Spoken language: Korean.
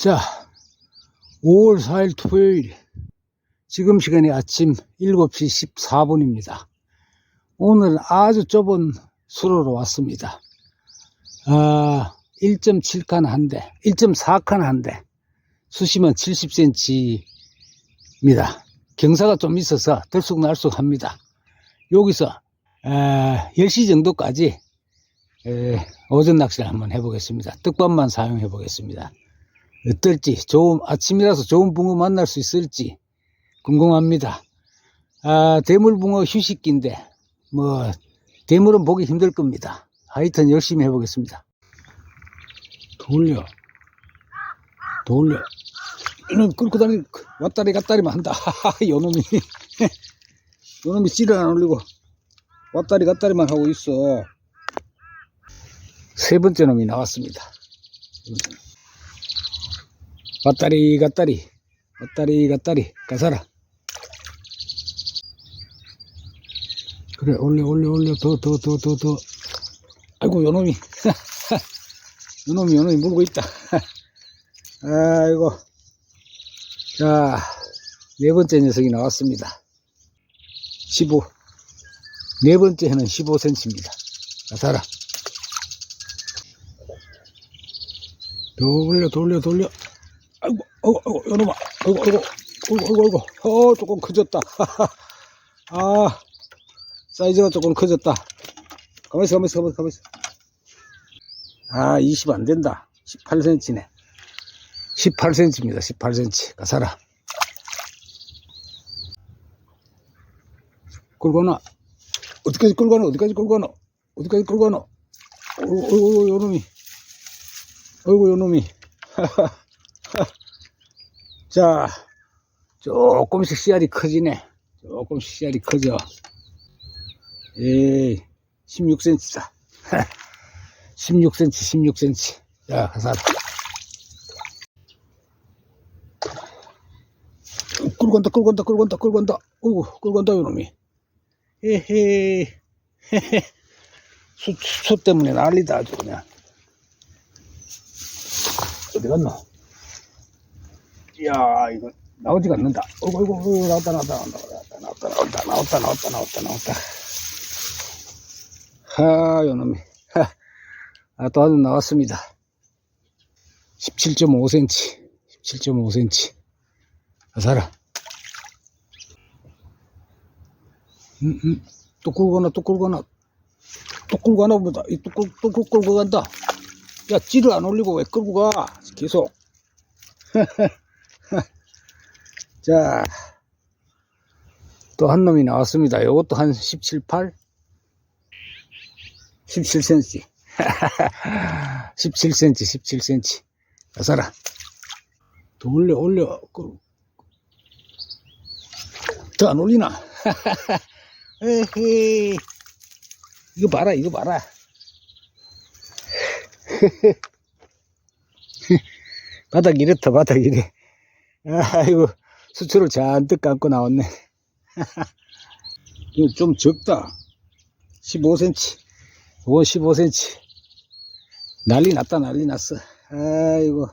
자, 5월 4일 토요일. 지금 시간이 아침 7시 14분입니다. 오늘은 아주 좁은 수로로 왔습니다. 아, 1.7칸 한 대, 1.4칸 한 대, 수심은 70cm입니다. 경사가 좀 있어서 들쑥날쑥 합니다. 여기서, 아, 10시 정도까지 에, 오전 낚시를 한번 해보겠습니다. 떡밥만 사용해 보겠습니다. 어떨지, 좋은, 아침이라서 좋은 붕어 만날 수 있을지 궁금합니다. 아, 대물붕어 휴식기인데, 뭐, 대물은 보기 힘들 겁니다. 하여튼 열심히 해보겠습니다. 돌려. 돌려. 이놈 끌고 다니, 왔다리 갔다리만 한다. 요놈이. 요놈이 찌를 안 올리고, 왔다리 갔다리만 하고 있어. 세 번째 놈이 나왔습니다. 왔다리 갔다리 왔다리 갔다리 가사라 그래 올려 올려 올려. 더더더 더 더. 아이고 요놈이. 요놈이 요놈이 물고 있다. 아이고. 자 네 번째 녀석이 나왔습니다. 15 네 번째는 15cm입니다. 가사라. 돌려 돌려 돌려 아이고 아이고 아이고 요놈아. 아이고 아이고 아이고 아이고 아이고. 어 조금 커졌다. 아 사이즈가 조금 커졌다. 가만있어 가만있어 가만있어 가만있어. 아 20 안 된다. 18cm네. 18cm입니다. 18cm 가사라. 끌고 나 어디까지 끌고 가노? 어디까지 끌고 가노? 어디까지 끌고 가노? 어이구 어이구 요 놈이. 어이구 요 놈이 자 조금씩 씨알이 커지네. 조금씩 씨알이 커져. 에이 16cm다. 16cm 16cm 자 가사 끌고 간다 끌고 간다 끌고 간다 끌고 간다. 어이구 끌고 간다 요놈이. 에헤. 수, 수 때문에 난리다 아주 그냥. 어디 갔노? 이야, 이거 나오지가 않는다. 어이구, 어이구, 어이구, 나왔다, 나왔다, 나왔다, 나왔다, 나왔다, 나왔다, 나왔다, 나왔다, 나왔다. 하, 요놈이. 하, 아, 또 하나 나왔습니다. 17.5cm. 17.5cm. 가사라. 음, 음, 또 끌고 가나, 또 끌고 가나. 또 끌고 가나 보다. 이 또, 끌- 또, 끌- 끌고 간다. 야, 찌를 안 올리고 왜 끌고 가? 계속. 자, 또 한 놈이 나왔습니다. 요것도 한 17, 8? 17cm. 17cm, 17cm. 가사라. 더 올려, 올려. 더 안 올리나? 에헤이. 이거 봐라, 이거 봐라. 바닥 이렇다, 바닥 이래. 아이고, 수초를 잔뜩 감고 나왔네. 좀 적다. 15cm. 이거 15cm. 난리 났다, 난리 났어. 아이고.